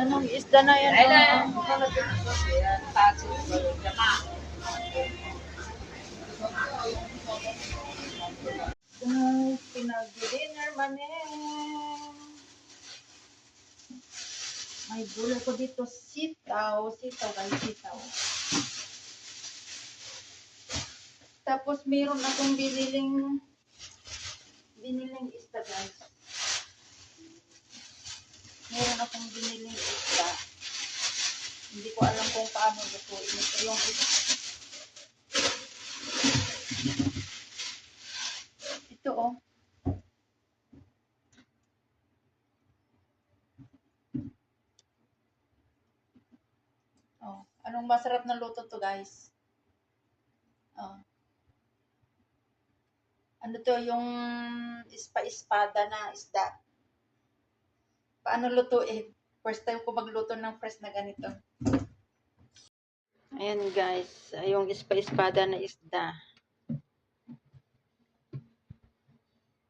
Anong isda na yan? Ay, ah? Ay, pinag-dinner man eh. May gulay ko dito, sitaw. Sitaw, guys, sitaw. Tapos, meron akong biniling biniling isda, guys. Akong biniling isda. Hindi ko alam kung paano lutuin ito. Yung isda. Ito, oh. Oh, anong masarap na luto to, guys? Oh. Ano to, yung ispa-espada na isda. Paano lutuin? First time ko magluto ng fresh na ganito. Ayan guys, yung ispa-espada na isda.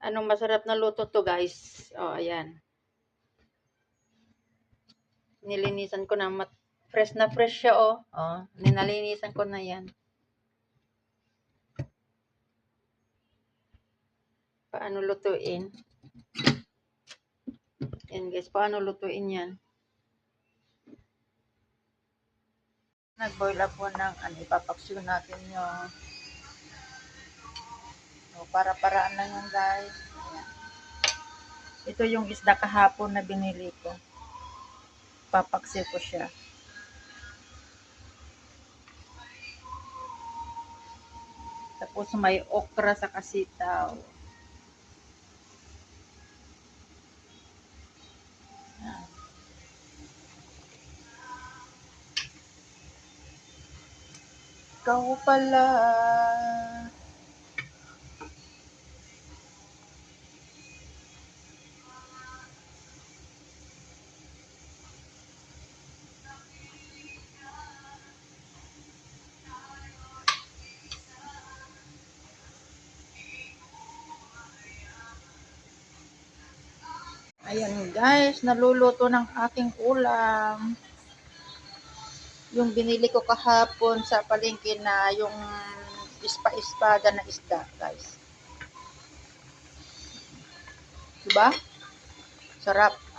Anong masarap na luto to guys? Oh, ayan. Nilinisan ko na mat fresh na fresh siya oh. Oh, ninalinisan ko na yan. Paano lutuin? Yan guys, paano lutuin yan? Nag-boil up po ng ano, ipapaksyon natin yung o, para-paraan lang yan guys. Ito yung isda kahapon na binili ko. Papaksi ko siya. Tapos may okra sa kasitaw. Ikaw pala. Ayan guys, naluluto ng aking ulam. Yung binili ko kahapon sa palengke na yung ispa-espada na isda, guys. Diba? Sarap.